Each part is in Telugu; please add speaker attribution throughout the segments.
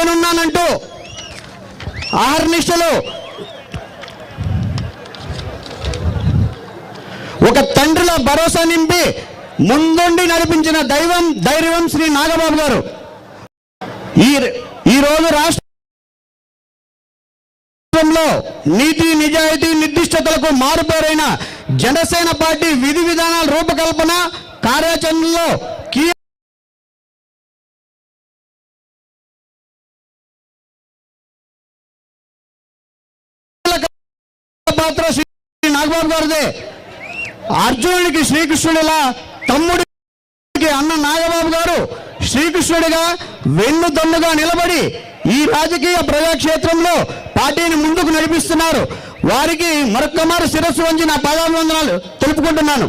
Speaker 1: నేనున్నానంటూ ఆహర్నిష్టలు ఒక తండ్రిల భరోసా నింపి ముందుండి నడిపించిన దైవం ధైర్యం శ్రీ నాగబాబు గారు. ఈ ఈ రోజు రాష్ట్రంలో నీతి నిజాయితీ నిర్దిష్టతలకు మారుపేరైన జనసేన పార్టీ విధి విధానాల రూపకల్పన కార్యాచరణలో పాత్ర శ్రీ నాగబాబు గారిదే. అర్జునుడికి శ్రీకృష్ణుడిలా తమ్ముడికి అన్న నాగబాబు గారు శ్రీకృష్ణుడిగా వెన్ను దన్నుగా నిలబడి ఈ రాజకీయ ప్రజాక్షేత్రంలో పార్టీని ముందుకు నడిపిస్తున్నారు. వారికి మరొక్కమారు శిరస్సు వంచి నా పాదాభివందనాలు తెలుపుకుంటున్నాను.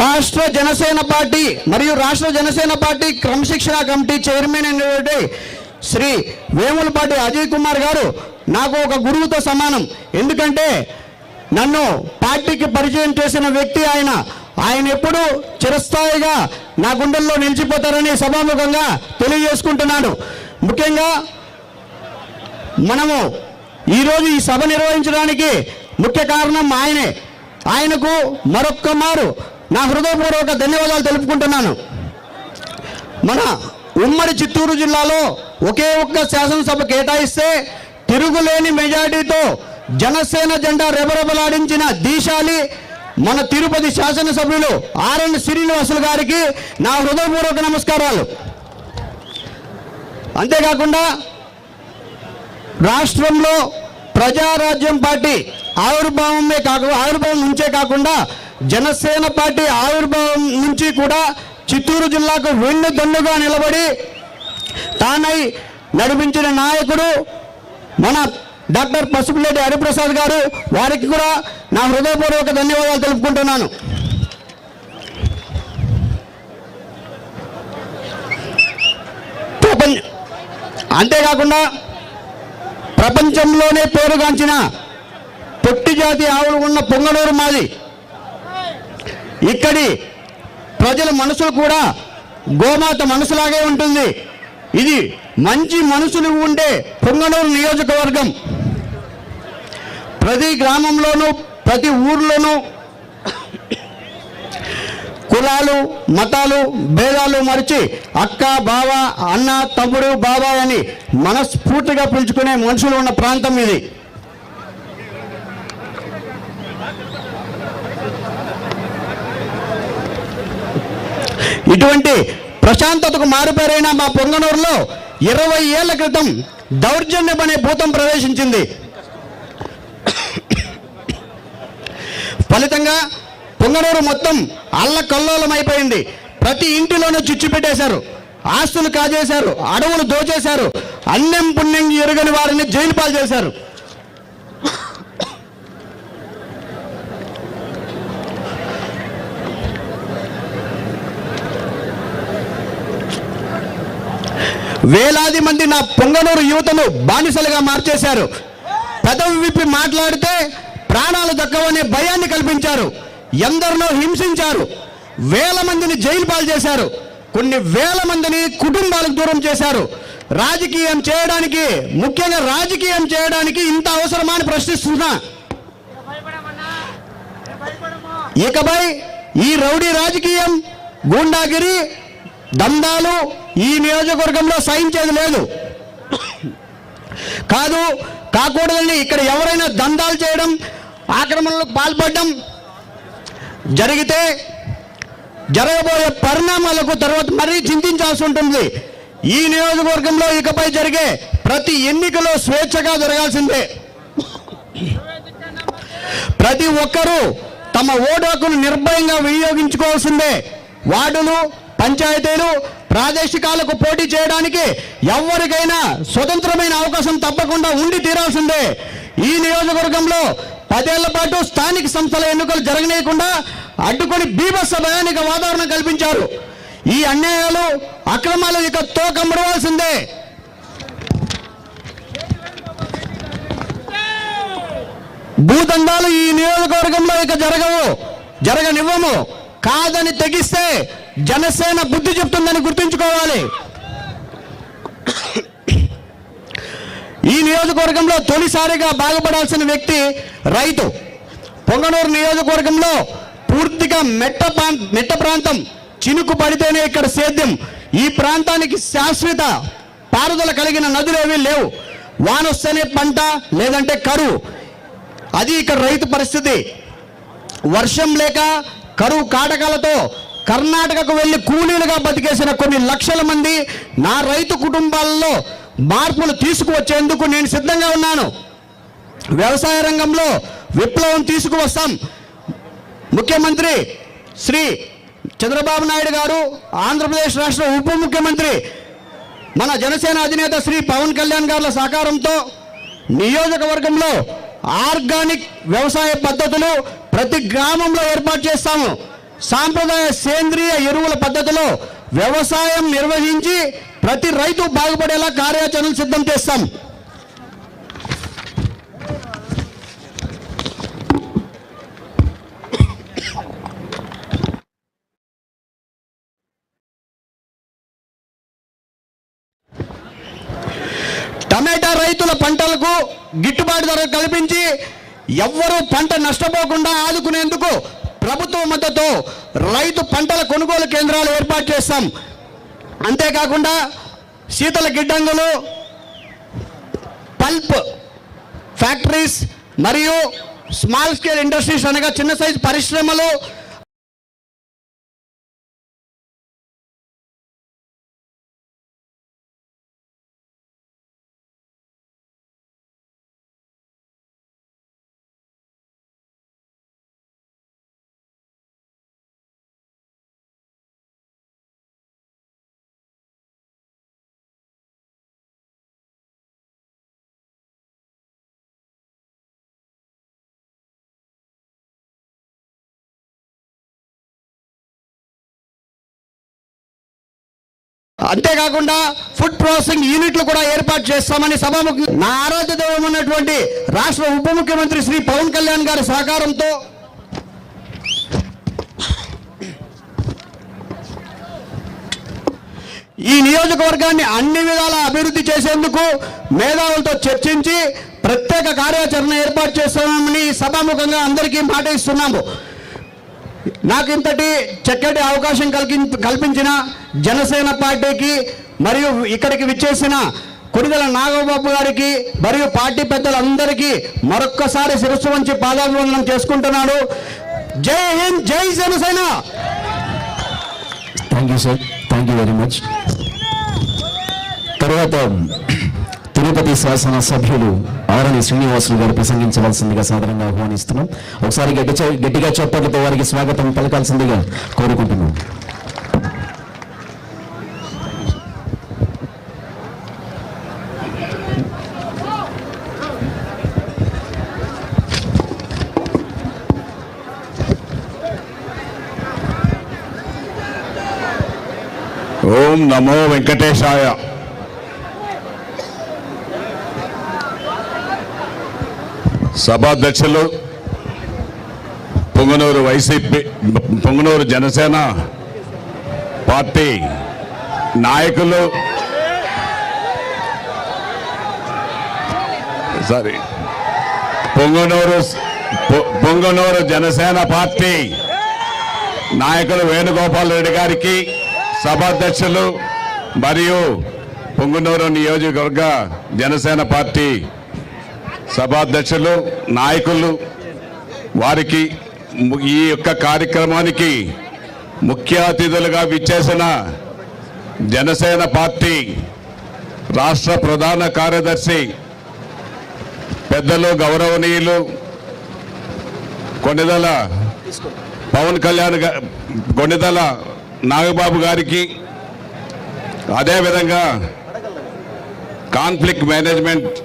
Speaker 1: రాష్ట్ర జనసేన పార్టీ మరియు రాష్ట్ర జనసేన పార్టీ క్రమశిక్షణ కమిటీ చైర్మన్ అయినటువంటి శ్రీ వేములపాటి అజయ్ కుమార్ గారు నాకు ఒక గురువుతో సమానం. ఎందుకంటే నన్ను పార్టీకి పరిచయం చేసిన వ్యక్తి ఆయన. ఆయన ఎప్పుడు చిరస్థాయిగా నా గుండెల్లో నిలిచిపోతారని సభాముఖంగా తెలియజేసుకుంటున్నాను ముఖ్యంగా మనము ఈరోజు ఈ సభ నిర్వహించడానికి ముఖ్య కారణం ఆయనే. ఆయనకు మరొక్క మారు. నా హృదయపూర్వక ధన్యవాదాలు తెలుపుకుంటున్నాను. మన ఉమ్మడి చిత్తూరు జిల్లాలో ఒకే ఒక్క శాసనసభ కేటాయిస్తే తిరుగులేని మెజార్టీతో జనసేన జెండా రెబరెబలాడించిన దీశాలి మన తిరుపతి శాసనసభ్యులు ఆర్ఎన్ శ్రీనివాసులు గారికి నా హృదయపూర్వక నమస్కారాలు. అంతేకాకుండా రాష్ట్రంలో ప్రజారాజ్యం పార్టీ ఆవిర్భావమే కాక ఆవిర్భావం నుంచే కాకుండా జనసేన పార్టీ ఆవిర్భావం నుంచి కూడా చిత్తూరు జిల్లాకు వెన్నుదన్నుగా నిలబడి తానై నడిపించిన నాయకుడు మన డాక్టర్ పసుపులేటి హరిప్రసాద్ గారు వారికి కూడా నా హృదయపూర్వక ధన్యవాదాలు తెలుపుకుంటున్నాను. అంతేకాకుండా ప్రపంచంలోనే పేరుగాంచిన పొట్టి జాతి ఆవులు ఉన్న పొంగనూరు మాది. ఇక్కడి ప్రజల మనసులు కూడా గోమాత మనసులాగే ఉంటుంది. ఇది మంచి మనసులు ఉండే పొంగనూరు నియోజకవర్గం. ప్రతి గ్రామంలోనూ ప్రతి ఊర్లోనూ కులాలు మతాలు భేదాలు మరిచి అక్క బావ అన్న తమ్ముడు బాబాయ్ అని మనస్ఫూర్తిగా పిలుచుకునే మనుషులు ఉన్న ప్రాంతం ఇది. ఇటువంటి ప్రశాంతతకు మారుపేరైన మా పొంగనూరులో ఇరవై ఏళ్ళ క్రితం దౌర్జన్యం అనే భూతం ప్రవేశించింది. ఫలితంగా పొంగనూరు మొత్తం అల్లకల్లోలమైపోయింది ప్రతి ఇంటిలోనూ చిచ్చు పెట్టేశారు. ఆస్తులు కాజేశారు. అడవులు దోచేశారు. అన్నం పుణ్యం ఎరుగని వారిని జైలు పాలు చేశారు. వేలాది మంది నా పొంగనూరు యువతను బానిసలుగా మార్చేశారు. పెదవి విప్పి మాట్లాడితే ప్రాణాలు దక్కవనే భయాన్ని కల్పించారు. ఎందరినో హింసించారు. వేల మందిని జైలు పాలు చేశారు. కొన్ని వేల మందిని కుటుంబాలకు దూరం చేశారు. రాజకీయం చేయడానికి ముఖ్యంగా రాజకీయం చేయడానికి ఇంత అవసరమా అని ప్రశ్నిస్తున్నా. ఇకపై ఈ రౌడీ రాజకీయం గూండాగిరి దందాలు ఈ నియోజకవర్గంలో సహించేది లేదు. కాదు కాకూడదని ఇక్కడ ఎవరైనా దందాలు చేయడం ఆక్రమణలకు పాల్పడడం జరిగితే జరగబోయే పరిణామాలకు తర్వాత మరీ చింతించాల్సి ఉంటుంది. ఈ నియోజకవర్గంలో ఇకపై జరిగే ప్రతి ఎన్నికలో స్వేచ్ఛగా జరగాల్సిందే. ప్రతి ఒక్కరూ తమ ఓటు హక్కును నిర్భయంగా వినియోగించుకోవాల్సిందే. వార్డులు పంచాయతీలు ప్రాదేశికాలకు పోటీ చేయడానికి ఎవరికైనా స్వతంత్రమైన అవకాశం తప్పకుండా ఉండి తీరాల్సిందే. ఈ నియోజకవర్గంలో పదేళ్ళ పాటు స్థానిక సంస్థల ఎన్నికలు జరగనీయకుండా అడ్డుకొని బీభత్స భయానిక వాతావరణం కల్పించారు. ఈ అన్యాయాలు అక్రమాలు ఇక తోకమ్మడవలసిందే భూదందాలు ఈ నియోజకవర్గంలో ఇక జరగవు జరగనివ్వము. కాదని తెగిస్తే జనసేన బుద్ధి చెప్తుందని గుర్తుంచుకోవాలి. ఈ నియోజకవర్గంలో తొలిసారిగా బాగుపడాల్సిన వ్యక్తి రైతు. పొంగనూరు నియోజకవర్గంలో పూర్తిగా మెట్ట మెట్ట ప్రాంతం చినుకు పడితేనే ఇక్కడ సేద్యం. ఈ ప్రాంతానికి శాశ్వత పారుదల కలిగిన నదులు ఏమీ లేవు. వానొస్తేనే పంట లేదంటే కరువు. అది ఇక్కడ రైతు పరిస్థితి. వర్షం లేక కరువు కాటకాలతో కర్ణాటకకు వెళ్ళి కూలీలుగా బతికేసిన కొన్ని లక్షల మంది నా రైతు కుటుంబాలలో మార్పులు తీసుకువచ్చేందుకు నేను సిద్ధంగా ఉన్నాను. వ్యవసాయ రంగంలో విప్లవం తీసుకువస్తాం. ముఖ్యమంత్రి శ్రీ చంద్రబాబు నాయుడు గారు ఆంధ్రప్రదేశ్ రాష్ట్ర ఉప ముఖ్యమంత్రి మన జనసేన అధినేత శ్రీ పవన్ కళ్యాణ్ గారుల సహకారంతో నియోజకవర్గంలో ఆర్గానిక్ వ్యవసాయ పద్ధతులు ప్రతి గ్రామంలో ఏర్పాటు చేస్తాము. సాంప్రదాయ సేంద్రియ ఎరువుల పద్ధతిలో వ్యవసాయం నిర్వహించి ప్రతి రైతు బాగుపడేలా కార్యాచరణలు సిద్ధం చేస్తాం. టమాటా రైతుల పంటలకు గిట్టుబాటు ధర కల్పించి ఎవ్వరూ పంట నష్టపోకుండా ఆదుకునేందుకు ప్రభుత్వ మద్దతు రైతు పంటల కొనుగోలు కేంద్రాలు ఏర్పాటు చేస్తాం. అంతేకాకుండా శీతల గిడ్డంగులు పల్ప్ ఫ్యాక్టరీస్ మరియు స్మాల్ స్కేల్ ఇండస్ట్రీస్ అనగా చిన్న సైజు పరిశ్రమలు అంతేకాకుండా ఫుడ్ ప్రాసెసింగ్ యూనిట్లు కూడా ఏర్పాటు చేస్తామని సభాముఖి నా ఆరాధ్య దైవం ఉన్నటువంటి రాష్ట్ర ఉప ముఖ్యమంత్రి శ్రీ పవన్ కళ్యాణ్ గారి సహకారంతో ఈ నియోజకవర్గాన్ని అన్ని విధాల అభివృద్ధి చేసేందుకు మేధావులతో చర్చించి ప్రత్యేక కార్యాచరణ ఏర్పాటు చేస్తామని సభాముఖంగా అందరికీ మాట ఇస్తున్నాము నాకు ఇంతటి చక్కటి అవకాశం కలిగి కల్పించిన జనసేన పార్టీకి మరియు ఇక్కడికి విచ్చేసిన కొడిదల నాగబాబు గారికి మరియు పార్టీ పెద్దలందరికీ మరొక్కసారి శిరస్సు వంచి పాదాభివందనం చేసుకుంటున్నాడు జై హింద్ జై Janasena!
Speaker 2: Thank you sir thank you very much తర్వాత గణపతి శాసన సభ్యులు ఆరణి శ్రీనివాసులు గారు ప్రసంగించవలసిందిగా సాధారణంగా ఆహ్వానిస్తున్నాం. ఒకసారి గట్టి గట్టిగా చప్పట్లతో వారికి స్వాగతం పలకాల్సిందిగా కోరుకుంటున్నాం.
Speaker 3: ఓం నమో వెంకటేశాయ. సభాధ్యక్షులు పొంగనూరు వైసీపీ పొంగనూరు జనసేన పార్టీ నాయకులు. సారీ పొంగనూరు పొంగనూరు జనసేన పార్టీ నాయకులు వేణుగోపాల్ రెడ్డి గారికి సభాధ్యక్షులు మరియు పొంగునూరు నియోజకవర్గ జనసేన పార్టీ సభాధ్యక్షులు నాయకులు వారికి ఈ యొక్క కార్యక్రమానికి ముఖ్య అతిథులుగా విచ్చేసిన జనసేన పార్టీ రాష్ట్ర ప్రధాన కార్యదర్శి పెద్దలు గౌరవనీయులు కొన్నిదల పవన్ కళ్యాణ్ కొన్నిదల నాగబాబు గారికి అదేవిధంగా కాన్ఫ్లిక్ట్ మేనేజ్మెంట్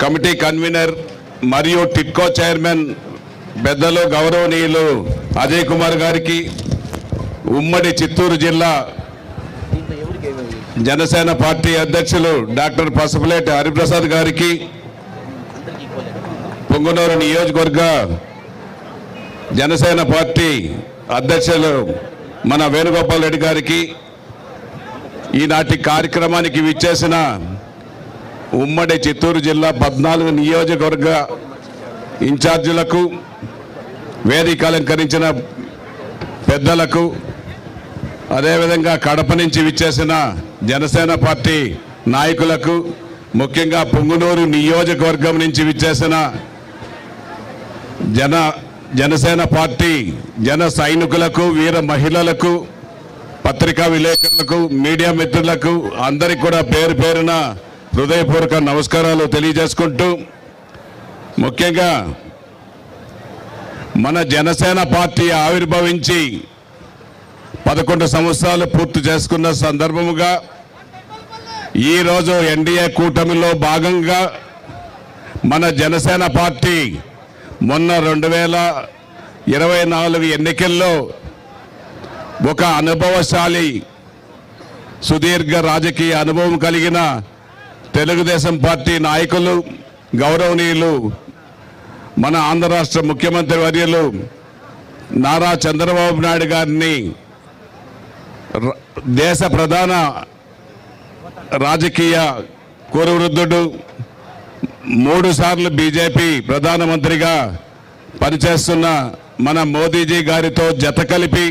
Speaker 3: కమిటీ కన్వీనర్ మరియు టిట్కో చైర్మన్ పెద్దలు గౌరవనీయులు అజయ్ కుమార్ గారికి ఉమ్మడి చిత్తూరు జిల్లా జనసేన పార్టీ అధ్యక్షులు డాక్టర్ పసుపులేటి హరిప్రసాద్ గారికి పొంగునూరు నియోజకవర్గ జనసేన పార్టీ అధ్యక్షులు మన వేణుగోపాల్ రెడ్డి గారికి ఈనాటి కార్యక్రమానికి విచ్చేసిన ఉమ్మడి చిత్తూరు జిల్లా పద్నాలుగు నియోజకవర్గ ఇన్ఛార్జీలకు వేదిక అలంకరించిన పెద్దలకు అదేవిధంగా కడప నుంచి విచ్చేసిన జనసేన పార్టీ నాయకులకు ముఖ్యంగా పొంగునూరు నియోజకవర్గం నుంచి విచ్చేసిన జన జనసేన పార్టీ జన సైనికులకు వీర మహిళలకు పత్రికా విలేకరులకు మీడియా మిత్రులకు అందరికి కూడా పేరు పేరున హృదయపూర్వక నమస్కారాలు తెలియజేసుకుంటూ ముఖ్యంగా మన జనసేన పార్టీ ఆవిర్భవించి పదకొండు సంవత్సరాలు పూర్తి చేసుకున్న సందర్భముగా ఈరోజు ఎన్డీఏ కూటమిలో భాగంగా మన జనసేన పార్టీ మొన్న రెండు వేల ఇరవై నాలుగు ఎన్నికల్లో ఒక అనుభవశాలి సుదీర్ఘ రాజకీయ అనుభవం కలిగిన తెలుగుదేశం పార్టీ నాయకులు గౌరవనీయులు మన ఆంధ్ర రాష్ట్ర ముఖ్యమంత్రి వర్యులు నారా చంద్రబాబు నాయుడు గారిని ర- దేశ ప్రధాన రాజకీయ కురువృద్ధుడు మూడు సార్లు బీజేపీ ప్రధానమంత్రిగా పనిచేస్తున్న మన మోదీజీ గారితో జత కలిపి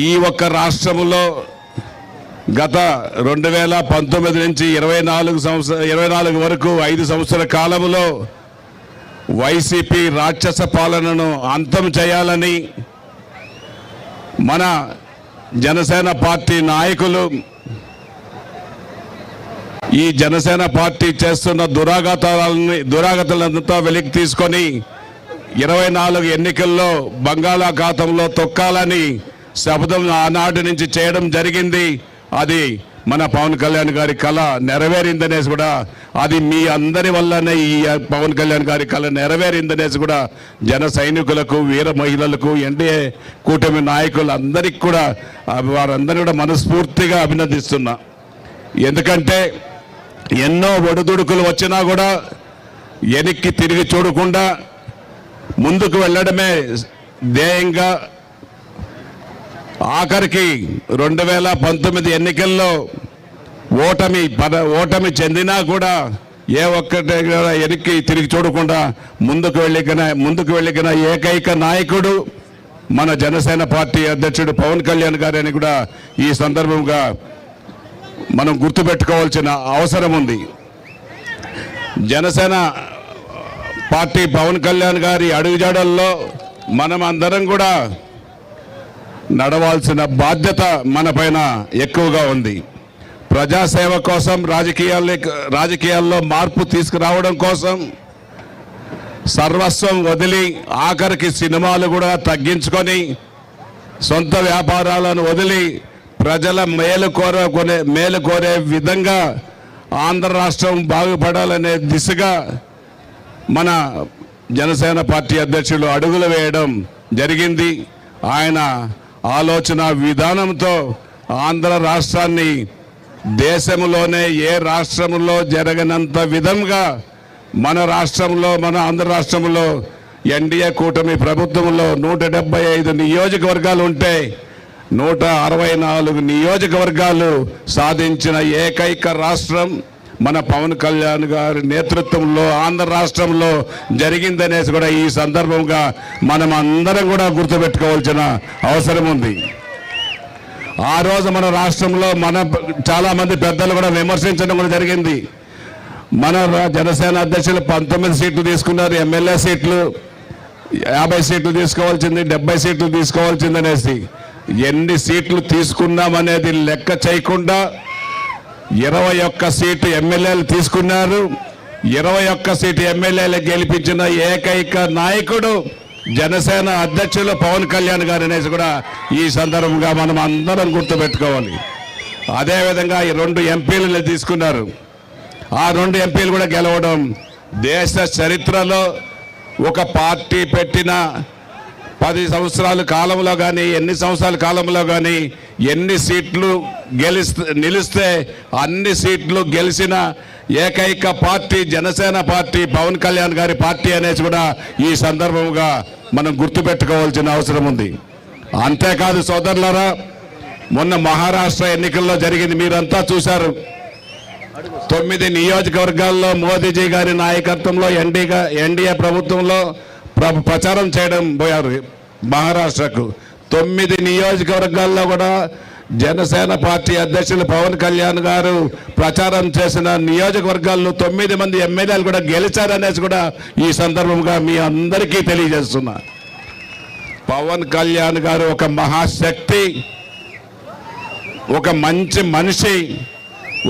Speaker 3: ఈ ఒక్క రాష్ట్రంలో గత రెండు వేల పంతొమ్మిది నుంచి ఇరవై నాలుగు సంవత్సర ఇరవై నాలుగు వరకు ఐదు సంవత్సరాల కాలంలో వైసీపీ రాక్షస పాలనను అంతం చేయాలని మన జనసేన పార్టీ నాయకులు ఈ జనసేన పార్టీ చేస్తున్న దురాఘాతాలని దురాగతాలంతా వెలికి తీసుకొని ఇరవై నాలుగు ఎన్నికల్లో బంగాళాఖాతంలో తొక్కాలని శపథం ఆనాటి నుంచి చేయడం జరిగింది. అది మన పవన్ కళ్యాణ్ గారి కళ నెరవేరిందనేసి కూడా అది మీ అందరి వల్లనే ఈ పవన్ కళ్యాణ్ గారి కళ నెరవేరిందనేసి కూడా జన సైనికులకు వీర మహిళలకు ఎన్డీఏ కూటమి నాయకులందరికీ కూడా వారందరినీ కూడా మనస్ఫూర్తిగా అభినందిస్తున్నా. ఎందుకంటే ఎన్నో ఒడిదుడుకులు వచ్చినా కూడా వెనక్కి తిరిగి చూడకుండా ముందుకు వెళ్ళడమే ధ్యేయంగా ఆఖరికి రెండు వేల పంతొమ్మిది ఎన్నికల్లో ఓటమి పద ఓటమి చెందినా కూడా ఏ ఒక్కటి వెనక్కి తిరిగి చూడకుండా ముందుకు వెళ్ళిన ముందుకు వెళ్ళిన ఏకైక నాయకుడు మన జనసేన పార్టీ అధ్యక్షుడు పవన్ కళ్యాణ్ గారని కూడా ఈ సందర్భంగా మనం గుర్తుపెట్టుకోవాల్సిన అవసరం ఉంది. జనసేన పార్టీ పవన్ కళ్యాణ్ గారి అడుగుజాడల్లో మనం అందరం కూడా నడవాల్సిన బాధ్యత మన పైన ఎక్కువగా ఉంది. ప్రజాసేవ కోసం రాజకీయాల్లో రాజకీయాల్లో మార్పు తీసుకురావడం కోసం సర్వస్వం వదిలి ఆఖరికి సినిమాలు కూడా తగ్గించుకొని సొంత వ్యాపారాలను వదిలి ప్రజల మేలు కోరుకునే మేలు కోరే విధంగా ఆంధ్ర రాష్ట్రం బాగుపడాలనే దిశగా మన జనసేన పార్టీ అధ్యక్షులు అడుగులు వేయడం జరిగింది. ఆయన ఆలోచన విధానంతో ఆంధ్ర రాష్ట్రాన్ని దేశంలోనే ఏ రాష్ట్రంలో జరగనంత విధంగా మన రాష్ట్రంలో మన ఆంధ్ర రాష్ట్రంలో ఎన్డీఏ కూటమి ప్రభుత్వంలో నూట డెబ్బై ఐదు నియోజకవర్గాలు ఉంటే నూట అరవై నాలుగు నియోజకవర్గాలు సాధించిన ఏకైక రాష్ట్రం మన పవన్ కళ్యాణ్ గారి నేతృత్వంలో ఆంధ్ర రాష్ట్రంలో జరిగిందనేసి కూడా ఈ సందర్భంగా మనం అందరం కూడా గుర్తుపెట్టుకోవాల్సిన అవసరం ఉంది. ఆ రోజు మన రాష్ట్రంలో మన చాలామంది పెద్దలు కూడా విమర్శించడం కూడా జరిగింది. మన జనసేన అధ్యక్షులు పంతొమ్మిది సీట్లు తీసుకున్నారు ఎమ్మెల్యే సీట్లు యాభై సీట్లు తీసుకోవాల్సింది డెబ్బై సీట్లు తీసుకోవాల్సింది అనేసి ఎన్ని సీట్లు తీసుకున్నామనేది లెక్క చేయకుండా ఇరవై ఒక్క సీటు ఎమ్మెల్యేలు తీసుకున్నారు. ఇరవై ఒక్క సీటు ఎమ్మెల్యేలు గెలిపించిన ఏకైక నాయకుడు జనసేన అధ్యక్షులు పవన్ కళ్యాణ్ గారు అనేసి కూడా ఈ సందర్భంగా మనం అందరం గుర్తుపెట్టుకోవాలి. అదేవిధంగా ఈ రెండు ఎంపీలను తీసుకున్నారు. ఆ రెండు ఎంపీలు కూడా గెలవడం దేశ చరిత్రలో ఒక పార్టీ పెట్టిన పది సంవత్సరాల కాలంలో కానీ ఎన్ని సంవత్సరాల కాలంలో కానీ ఎన్ని సీట్లు గెలిస్తే నిలిస్తే అన్ని సీట్లు గెలిచిన ఏకైక పార్టీ జనసేన పార్టీ పవన్ కళ్యాణ్ గారి పార్టీ అనేసి కూడా ఈ సందర్భంగా మనం గుర్తుపెట్టుకోవాల్సిన అవసరం ఉంది. అంతేకాదు సోదరులరా మొన్న మహారాష్ట్ర ఎన్నికల్లో జరిగింది మీరంతా చూశారు. తొమ్మిది నియోజకవర్గాల్లో మోదీజీ గారి నాయకత్వంలో ఎన్డీగా ఎన్డీఏ ప్రభుత్వంలో ప్రచారం చేయడం పోయారు. మహారాష్ట్రకు తొమ్మిది నియోజకవర్గాల్లో కూడా జనసేన పార్టీ అధ్యక్షులు పవన్ కళ్యాణ్ గారు ప్రచారం చేసిన నియోజకవర్గాల్లో తొమ్మిది మంది ఎమ్మెల్యేలు కూడా గెలిచారనేసి కూడా ఈ సందర్భంగా మీ అందరికీ తెలియజేస్తున్నా. పవన్ కళ్యాణ్ గారు ఒక మహాశక్తి ఒక మంచి మనిషి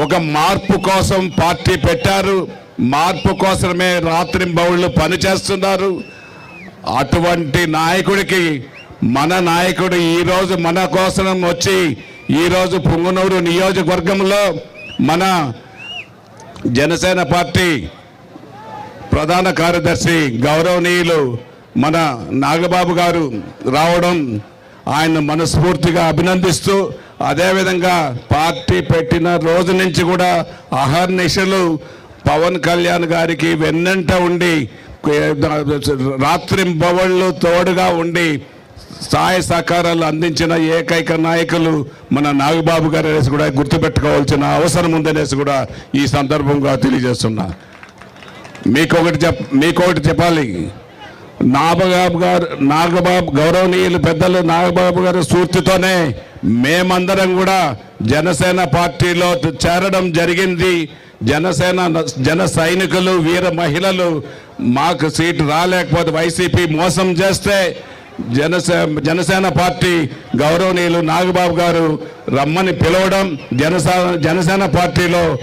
Speaker 3: ఒక మార్పు కోసం పార్టీ పెట్టారు. మార్పు కోసమే రాత్రి పనిచేస్తున్నారు. అటువంటి నాయకుడికి మన నాయకుడు ఈరోజు మన కోసం వచ్చి ఈరోజు పొంగునూరు నియోజకవర్గంలో మన జనసేన పార్టీ ప్రధాన కార్యదర్శి గౌరవనీయులు మన నాగబాబు గారు రావడం ఆయన మనస్ఫూర్తిగా అభినందిస్తూ అదేవిధంగా పార్టీ పెట్టిన రోజు నుంచి కూడా అహర్నిశలు పవన్ కళ్యాణ్ గారికి వెన్నంట ఉండి రాత్రింబవళ్ళు తోడుగా ఉండి సహాయ సహకారాలు అందించిన ఏకైక నాయకులు మన నాగబాబు గారు అనేసి కూడా గుర్తుపెట్టుకోవాల్సిన అవసరం ఉందనేసి కూడా ఈ సందర్భంగా తెలియజేస్తున్నా. మీకొకటి చెప్ మీకొకటి చెప్పాలి. నాగబాబు గారు నాగబాబు గౌరవనీయులు పెద్దలు నాగబాబు గారి స్ఫూర్తితోనే మేమందరం కూడా జనసేన పార్టీలో చేరడం జరిగింది. జనసేన జన సైనికులు వీర మహిళలు మాకు సీటు రాలేకపోతే వైసీపీ మోసం చేస్తే జనసే జనసేన పార్టీ గౌరవనీయులు నాగబాబు గారు రమ్మని పిలవడం జనసేన జనసేన పార్టీలో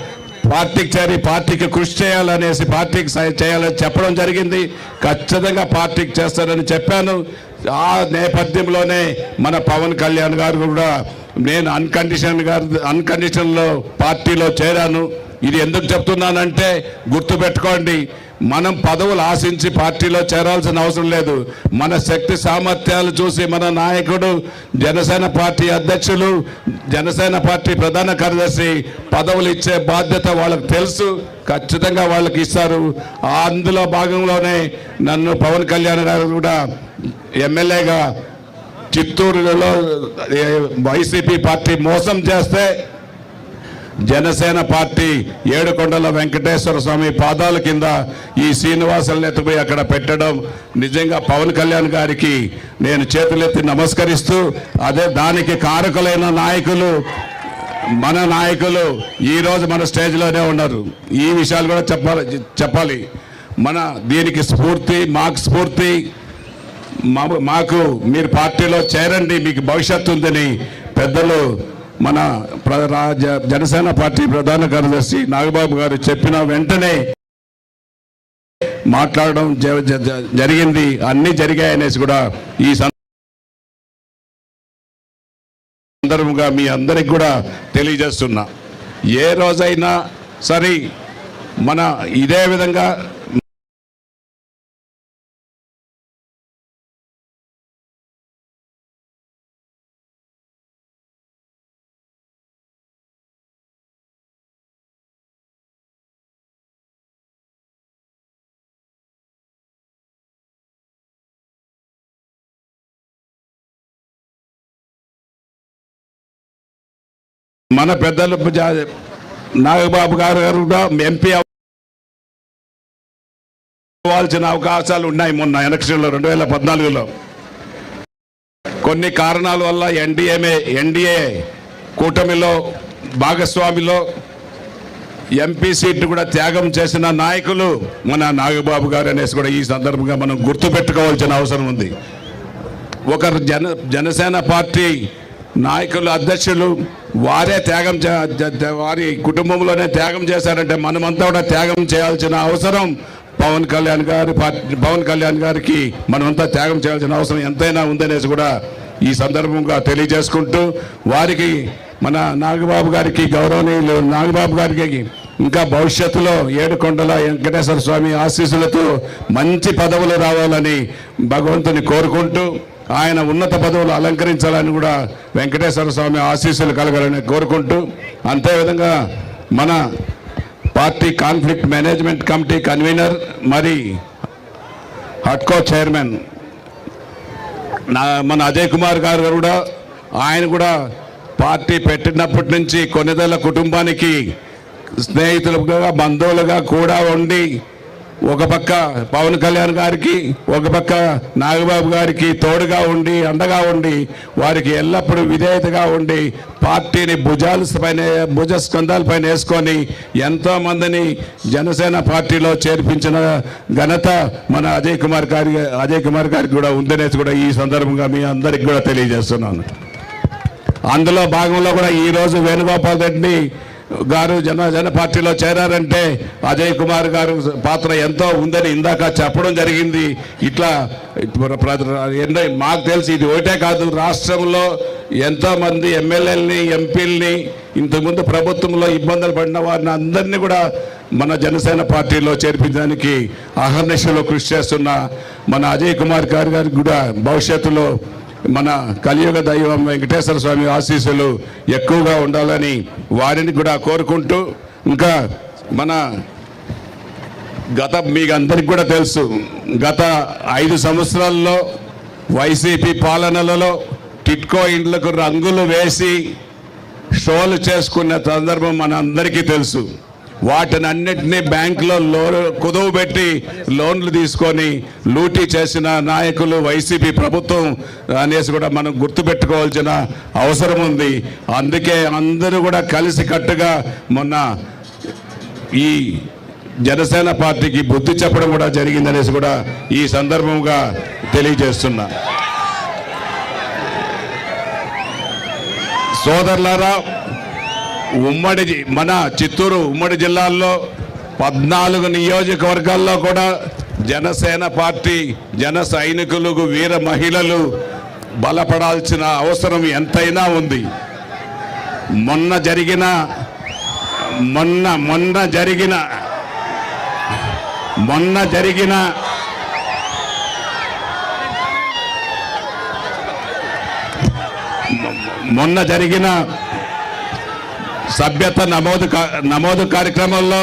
Speaker 3: పార్టీకి చేరి పార్టీకి కృషి చేయాలనేసి పార్టీకి చేయాలని చెప్పడం జరిగింది. ఖచ్చితంగా పార్టీకి చేస్తారని చెప్పాను. ఆ నేపథ్యంలోనే మన పవన్ కళ్యాణ్ గారు కూడా నేను అన్కండిషన్ గారు అన్కండిషన్లో పార్టీలో చేరాను. ఇది ఎందుకు చెప్తున్నానంటే గుర్తుపెట్టుకోండి మనం పదవులు ఆశించి పార్టీలో చేరాల్సిన అవసరం లేదు. మన శక్తి సామర్థ్యాలు చూసి మన నాయకుడు జనసేన పార్టీ అధ్యక్షులు జనసేన పార్టీ ప్రధాన కార్యదర్శి పదవులు ఇచ్చే బాధ్యత వాళ్ళకి తెలుసు ఖచ్చితంగా వాళ్ళకి ఇస్తారు. ఆ అందులో భాగంలోనే నన్ను పవన్ కళ్యాణ్ గారు కూడా ఎమ్మెల్యేగా చిత్తూరులో వైసీపీ పార్టీ మోసం చేస్తే జనసేన పార్టీ ఏడుకొండల వెంకటేశ్వర స్వామి పాదాల కింద ఈ శ్రీనివాసులను ఎత్తుపోయి అక్కడ పెట్టడం నిజంగా పవన్ కళ్యాణ్ గారికి నేను చేతులెత్తి నమస్కరిస్తూ అదే దానికి కారకులైన నాయకులు మన నాయకులు ఈ రోజు మన స్టేజ్లోనే ఉన్నారు. ఈ విషయాలు కూడా చెప్పాలి చెప్పాలి. మన దీనికి స్ఫూర్తి మాకు స్ఫూర్తి. మాకు మీరు పార్టీలో చేరండి మీకు భవిష్యత్తు ఉందని పెద్దలు మన ప్ర- జనసేన పార్టీ ప్రధాన కార్యదర్శి నాగబాబు గారు చెప్పిన వెంటనే మాట్లాడడం జ- జ- జ- జరిగింది. అన్ని జరిగాయనేసి కూడా ఈ సందర్భంగా మీ అందరికి కూడా తెలియజేస్తున్నా. ఏ రోజైనా సరే మన ఇదే విధంగా మన పెద్దలు నాగబాబు గారు గారు కూడా ఎంపీ అవ్వాల్సిన అవకాశాలు ఉన్నాయి మొన్న ఎలక్షన్లో రెండు వేల పద్నాలుగులో. కొన్ని కారణాల వల్ల ఎన్డీఏమే ఎన్డీఏ కూటమిలో భాగస్వామిలో ఎంపీ సీట్లు కూడా త్యాగం చేసిన నాయకులు మన నాగబాబు గారు అనేసి కూడా ఈ సందర్భంగా మనం గుర్తుపెట్టుకోవాల్సిన అవసరం ఉంది. ఒక జన జనసేన పార్టీ నాయకులు అధ్యక్షులు వారే త్యాగం చే- వారి కుటుంబంలోనే త్యాగం చేశారంటే మనమంతా కూడా త్యాగం చేయాల్సిన అవసరం. పవన్ కళ్యాణ్ గారి పార్టీ పవన్ కళ్యాణ్ గారికి మనమంతా త్యాగం చేయాల్సిన అవసరం ఎంతైనా ఉందనేసి కూడా ఈ సందర్భంగా తెలియజేసుకుంటూ వారికి మన నాగబాబు గారికి గౌరవనీయులు నాగబాబు గారికి ఇంకా భవిష్యత్తులో ఏడుకొండల వెంకటేశ్వర స్వామి ఆశీస్సులతో మంచి పదవులు రావాలని భగవంతుని కోరుకుంటూ ఆయన ఉన్నత పదవులు అలంకరించాలని కూడా వెంకటేశ్వర స్వామి ఆశీస్సులు కలగాలని కోరుకుంటూ అంతేవిధంగా మన party conflict management committee convener మరి హట్కో చైర్మన్ నా మన అజయ్ కుమార్ గారు కూడా ఆయన కూడా పార్టీ పెట్టినప్పటి నుంచి కొన్నిదల కుటుంబానికి స్నేహితులుగా బంధువులుగా కూడా ఉండి ఒక పక్క పవన్ కళ్యాణ్ గారికి ఒక పక్క నాగబాబు గారికి తోడుగా ఉండి అండగా ఉండి వారికి ఎల్లప్పుడూ విధేయతగా ఉండి పార్టీని భుజాల పైన భుజ స్కంధాల పైన వేసుకొని ఎంతోమందిని జనసేన పార్టీలో చేర్పించిన ఘనత మన అజయ్ కుమార్ గారి అజయ్ కుమార్ గారికి కూడా ఉందనేసి కూడా ఈ సందర్భంగా మీ అందరికి కూడా తెలియజేస్తున్నాను. అందులో భాగంలో కూడా ఈరోజు వేణుగోపాల్ రెడ్డిని గారు జన జన పార్టీలో చేరారంటే అజయ్ కుమార్ గారు పాత్ర ఎంతో ఉందని ఇందాక చెప్పడం జరిగింది. ఇట్లా ఎన్నో మాకు తెలిసి ఇది ఒకటే కాదు రాష్ట్రంలో ఎంతోమంది ఎమ్మెల్యేలని ఎంపీలని ఇంతకుముందు ప్రభుత్వంలో ఇబ్బందులు పడిన వారిని అందరినీ కూడా మన జనసేన పార్టీలో చేర్పించడానికి అహర్నిశలో కృషి చేస్తున్న మన అజయ్ కుమార్ గారు గారికి కూడా భవిష్యత్తులో మన కలియుగ దైవం వెంకటేశ్వర స్వామి ఆశీస్సులు ఎక్కువగా ఉండాలని వారిని కూడా కోరుకుంటూ ఇంకా మన గత మీకు అందరికి కూడా తెలుసు గత ఐదు సంవత్సరాల్లో వైసీపీ పాలనలలో టిట్కో ఇండ్లకు రంగులు వేసి షోలు చేసుకున్న సందర్భం మన అందరికీ తెలుసు. వాటిని అన్నిటినీ బ్యాంకులో లోన్ కుదువు పెట్టి లోన్లు తీసుకొని లూటీ చేసిన నాయకులు వైసీపీ ప్రభుత్వం అనేసి కూడా మనం గుర్తుపెట్టుకోవాల్సిన అవసరం ఉంది. అందుకే అందరూ కూడా కలిసి కట్టుగా మొన్న ఈ జనసేన పార్టీకి బుద్ధి చెప్పడం కూడా జరిగిందనేసి కూడా ఈ సందర్భంగా తెలియజేస్తున్నా. సోదరులారా ఉమ్మడి మన చిత్తూరు ఉమ్మడి జిల్లాల్లో పద్నాలుగు నియోజకవర్గాల్లో కూడా జనసేన పార్టీ జన సైనికులకు వీర మహిళలు బలపడాల్సిన అవసరం ఎంతైనా ఉంది. మొన్న జరిగిన మొన్న మొన్న జరిగిన మొన్న జరిగిన మొన్న జరిగిన సభ్యత నమోదు నమోదు కార్యక్రమంలో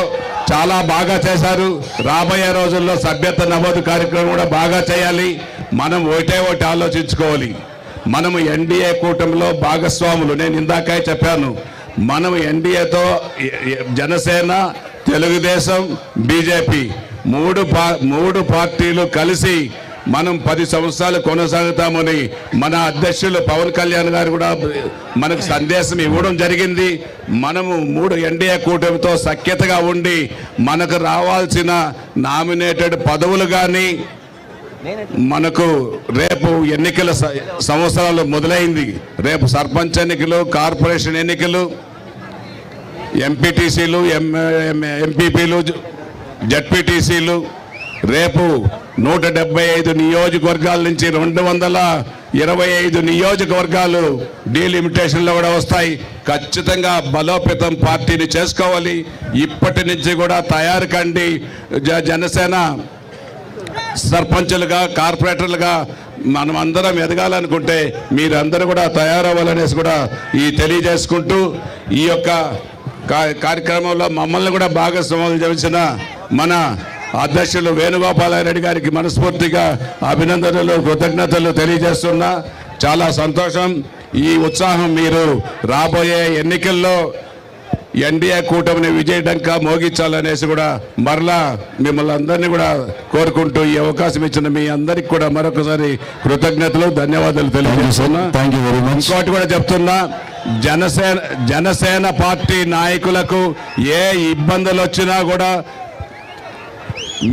Speaker 3: చాలా బాగా చేశారు. రాబోయే రోజుల్లో సభ్యత నమోదు కార్యక్రమం కూడా బాగా చేయాలి. మనం ఒకటే ఒకటి ఆలోచించుకోవాలి. మనము ఎన్డీఏ కూటమిలో భాగస్వాములు. నేను ఇందాకే చెప్పాను. మనం ఎన్డీఏతో జనసేన తెలుగుదేశం బీజేపీ మూడు పా మూడు పార్టీలు కలిసి మనం పది సంవత్సరాలు కొనసాగుతామని మన అధ్యక్షులు పవన్ కళ్యాణ్ గారు కూడా మనకు సందేశం ఇవ్వడం జరిగింది. మనము మూడు ఎన్డీఏ కూటమితో సఖ్యతగా ఉండి మనకు రావాల్సిన నామినేటెడ్ పదవులు కానీ మనకు రేపు ఎన్నికల స- సంవత్సరాలు మొదలైంది. రేపు సర్పంచ్ ఎన్నికలు కార్పొరేషన్ ఎన్నికలు ఎంపీటీసీలు ఎంపీపీలు జడ్పీటీసీలు రేపు నూట డెబ్బై ఐదు నియోజకవర్గాల నుంచి రెండు వందల ఇరవై ఐదు నియోజకవర్గాలు డీలిమిటేషన్లో కూడా వస్తాయి. ఖచ్చితంగా బలోపేతం పార్టీని చేసుకోవాలి. ఇప్పటి నుంచి కూడా తయారు కండి. జ- జనసేన సర్పంచులుగా కార్పొరేటర్లుగా మనం అందరం ఎదగాలనుకుంటే మీరందరూ కూడా తయారవ్వాలనేసి కూడా ఈ తెలియజేసుకుంటూ ఈ యొక్క కార్యక్రమంలో మమ్మల్ని కూడా భాగస్వాములు చేసిన మన అధ్యక్షులు వేణుగోపాలారెడ్డి గారికి మనస్ఫూర్తిగా అభినందనలు కృతజ్ఞతలు తెలియజేస్తున్నా. చాలా సంతోషం. ఈ ఉత్సాహం మీరు రాబోయే ఎన్నికల్లో ఎన్డీఏ కూటమిని విజయడంకా మోగించాలనేసి కూడా మరలా మిమ్మల్ని అందరినీ కూడా కోరుకుంటూ ఈ అవకాశం ఇచ్చిన మీ అందరికి కూడా మరొకసారి కృతజ్ఞతలు ధన్యవాదాలు తెలియజేస్తున్నా. ఇంకోటి కూడా చెప్తున్నా జనసేన జనసేన పార్టీ నాయకులకు ఏ ఇబ్బందులు వచ్చినా కూడా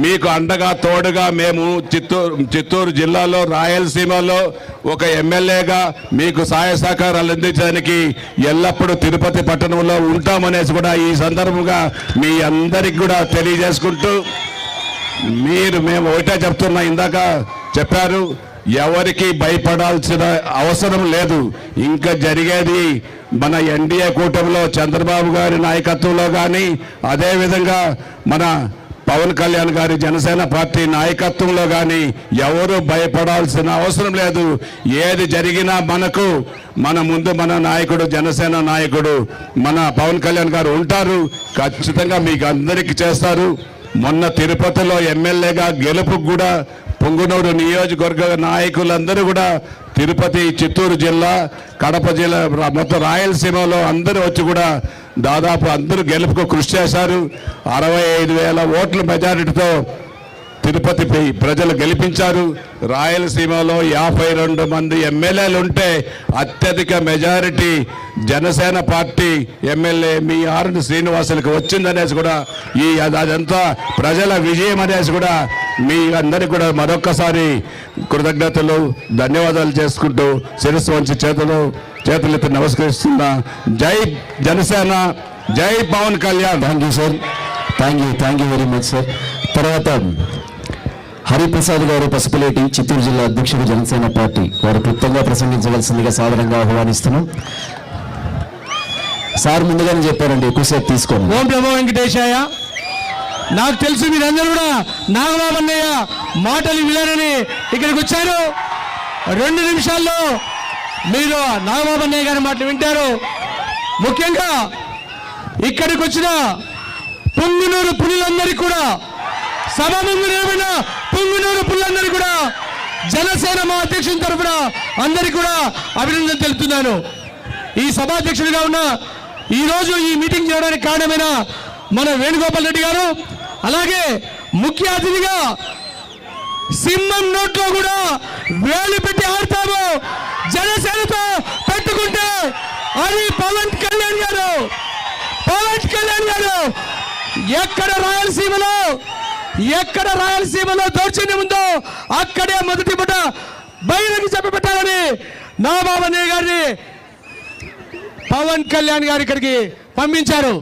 Speaker 3: మీకు అండగా తోడుగా మేము చిత్తూరు చిత్తూరు జిల్లాలో రాయలసీమలో ఒక ఎమ్మెల్యేగా మీకు సహాయ సహకారాలు అందించడానికి ఎల్లప్పుడూ తిరుపతి పట్టణంలో ఉంటామనేసి కూడా ఈ సందర్భంగా మీ అందరికి కూడా తెలియజేసుకుంటూ మీరు మేము ఒకటే చెప్తున్నా ఇందాక చెప్పారు ఎవరికి భయపడాల్సిన అవసరం లేదు. ఇంకా జరిగేది మన ఎన్డీఏ కూటమిలో చంద్రబాబు గారి నాయకత్వంలో కానీ అదేవిధంగా మన పవన్ కళ్యాణ్ గారి జనసేన పార్టీ నాయకత్వంలో కానీ ఎవరు భయపడాల్సిన అవసరం లేదు. ఏది జరిగినా మనకు మన ముందు మన నాయకుడు జనసేన నాయకుడు మన పవన్ కళ్యాణ్ గారు ఉంటారు. ఖచ్చితంగా మీకు అందరికీ చేస్తారు. మొన్న తిరుపతిలో ఎమ్మెల్యేగా గెలుపు కూడా పొంగునూరు నియోజకవర్గ నాయకులందరూ కూడా తిరుపతి చిత్తూరు జిల్లా కడప జిల్లా మొత్తం రాయలసీమలో అందరూ వచ్చి కూడా దాదాపు అందరూ గెలుపుకు కృషి చేశారు. అరవై ఐదు వేల ఓట్ల మెజారిటీతో తిరుపతిపై ప్రజలు గెలిపించారు. రాయలసీమలో యాభై రెండు మంది ఎమ్మెల్యేలు ఉంటే అత్యధిక మెజారిటీ జనసేన పార్టీ ఎమ్మెల్యే మీ ఆరుని శ్రీనివాసులకు వచ్చిందనేసి కూడా ఈ అదంతా ప్రజల విజయం అనేసి కూడా మీ అందరికీ కూడా మరొక్కసారి కృతజ్ఞతలు ధన్యవాదాలు చేసుకుంటూ శిరస్సు వంచి చేతులు చేతులెత్తి నమస్కరిస్తున్నా జై జనసేన జై Pawan Kalyan.
Speaker 2: Thank you sir thank you thank you very much sir తర్వాత హరిప్రసాద్ గారు పసుపులేటి చిత్తూరు జిల్లా అధ్యక్షుడు జనసేన పార్టీ వారు క్లుప్తంగా ప్రసంగించవలసిందిగా సాదరంగా ఆహ్వానిస్తున్నాం. సార్ ముందుగానే చెప్పారండి ఎక్కువసేపు తీసుకోండి.
Speaker 4: ఓం ప్రభు వెంకటేశాయ. నాకు తెలుసు మీరందరూ కూడా నాగబాబు అన్నయ్య మాటలు వినరని ఇక్కడికి వచ్చారు. రెండు నిమిషాల్లో మీరు నాగబాబు గారి మాటలు వింటారు. ముఖ్యంగా ఇక్కడికి వచ్చిన పొంగునూరు పులులందరికీ కూడా సభ ముందు నిలబడిన పొంగునూరు పులులందరికీ కూడా జనసేన మా అధ్యక్షుని తరఫున అందరికీ కూడా అభినందన తెలుపుతున్నాను. ఈ సభాధ్యక్షుడిగా ఉన్న ఈరోజు ఈ మీటింగ్ చేయడానికి కారణమైన మన వేణుగోపాల్ రెడ్డి గారు అలాగే ముఖ్య అతిథిగా సింహం నోట్లో కూడా వేలు పెట్టి ఆడతాము. జనసేనతో పెట్టుకుంటే అది పవన్ కళ్యాణ్ గారు పవన్ కళ్యాణ్ గారు ఎక్కడ రాయలసీమలో ఎక్కడ రాయలసీమలో దౌర్జన్యం ఉందో అక్కడే మొదటి పూట బయలుకి చెప్పబెట్టాలని నా బాబన్నయ్య గారిని పవన్ కళ్యాణ్ గారు ఇక్కడికి పంపించారు.